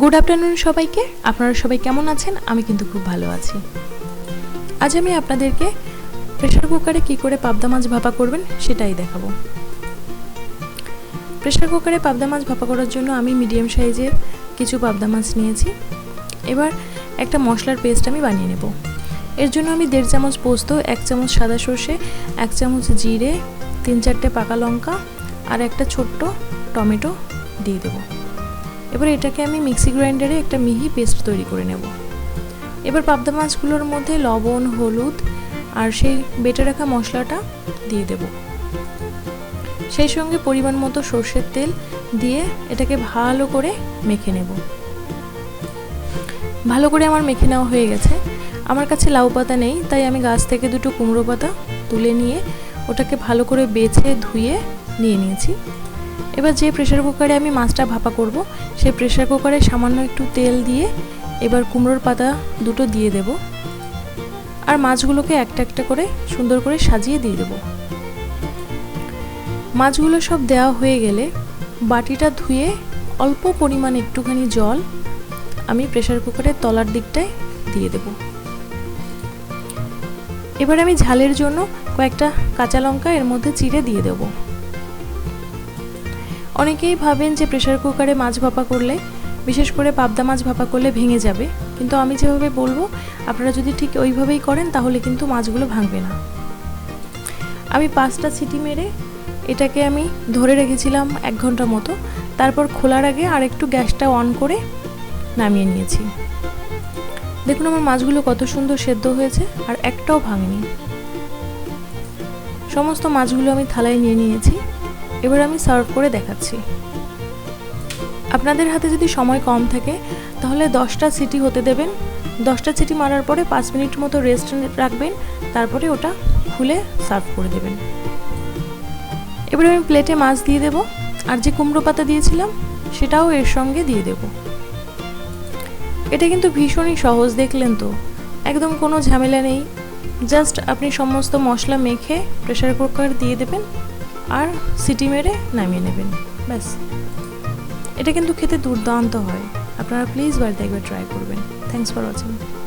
Good afternoon সবাইকে। আপনারা সবাই কেমন আছেন? আমি কিন্তু খুব ভালো আছি। আজ আমি আপনাদেরকে প্রেশার কুকারে কি করে পাবদা মাছ ভাপা করবেন সেটাই দেখাবো। প্রেশার কুকারে পাবদা মাছ ভাপা করার জন্য আমি মিডিয়াম সাইজের কিছু পাবদা মাছ নিয়েছি। এবার একটা মশলার পেস্ট আমি বানিয়ে নেব। এর জন্য আমি দেড় চামচ পোস্ত, এক চামচ সাদা সর্ষে, এক চামচ জিরে, তিন চারটে পাকা লঙ্কা আর একটা ছোট্ট টমেটো দিয়ে দেবো। এবার এটাকে আমি মিক্সি গ্রাইন্ডারে একটা মিহি পেস্ট তৈরি করে নেব। এবার পাবদা মাছগুলোর মধ্যে লবণ, হলুদ আর সেই বেটে রাখা মশলাটা দিয়ে দেব। সেই সঙ্গে পরিমাণ মতো সর্ষের তেল দিয়ে এটাকে ভালো করে মেখে নেব। ভালো করে আমার মেখে নেওয়া হয়ে গেছে। আমার কাছে লাউ পাতা নেই, তাই আমি গাছ থেকে দুটো কুমড়ো পাতা তুলে নিয়ে ওটাকে ভালো করে বেছে ধুয়ে নিয়ে নিয়েছি। এবার যে প্রেশার কুকারে আমি মাছটা ভাপা করব, সেই প্রেশার কুকারে সামান্য একটু তেল দিয়ে এবার কুমড়োর পাতা দুটো দিয়ে দেব। আর মাছগুলোকে একটা একটা করে সুন্দর করে সাজিয়ে দিয়ে দেব। মাছগুলো সব দেওয়া হয়ে গেলে বাটিটা ধুয়ে অল্প পরিমাণ একটুখানি জল আমি প্রেশার কুকারের তলার দিকটায় দিয়ে দেব। এবার আমি ঝালের জন্য কয়েকটা কাঁচা লঙ্কা এর মধ্যে চিড়ে দিয়ে দেবো। অনেকেই ভাবেন যে প্রেশার কুকারে মাছ ভাপা করলে, বিশেষ করে পাবদা মাছ ভাপা করলে ভেঙে যাবে। কিন্তু আমি যেভাবে বলব, আপনারা যদি ঠিক ওইভাবেই করেন, তাহলে কিন্তু মাছগুলো ভাঙবে না। আমি পাঁচটা সিটি মেরে এটাকে আমি ধরে রেখেছিলাম এক ঘণ্টা মতো। তারপর খোলার আগে আর একটু গ্যাসটা অন করে নামিয়ে নিয়েছি। দেখুন আমার মাছগুলো কত সুন্দর সেদ্ধ হয়েছে, আর একটাও ভাঙেনি। সমস্ত মাছগুলো আমি থালায় নিয়ে নিয়েছি। এবার আমি সার্ভ করে দেখাচ্ছি। আপনাদের হাতে যদি সময় কম থাকে, তাহলে দশটা সিটি হতে দেবেন। দশটা সিটি মারার পরে পাঁচ মিনিট মতো রেস্ট রাখবেন, তারপরে ওটা খুলে সার্ভ করে দেবেন। এবার আমি প্লেটে মাছ দিয়ে দেব, আর যে কুমড়ো পাতা দিয়েছিলাম, সেটাও এর সঙ্গে দিয়ে দেব। এটা কিন্তু ভীষণই সহজ, দেখলেন তো? একদম কোনো ঝামেলা নেই। জাস্ট আপনি সমস্ত মশলা মেখে প্রেশার কুকার দিয়ে দেবেন। আর সিটি মেরে নামিয়ে নেবেন, ব্যাস। এটা কিন্তু খেতে দুর্দান্ত হয়। আপনারা প্লিজ বাড়িতে একবার ট্রাই করবেন। Thanks for watching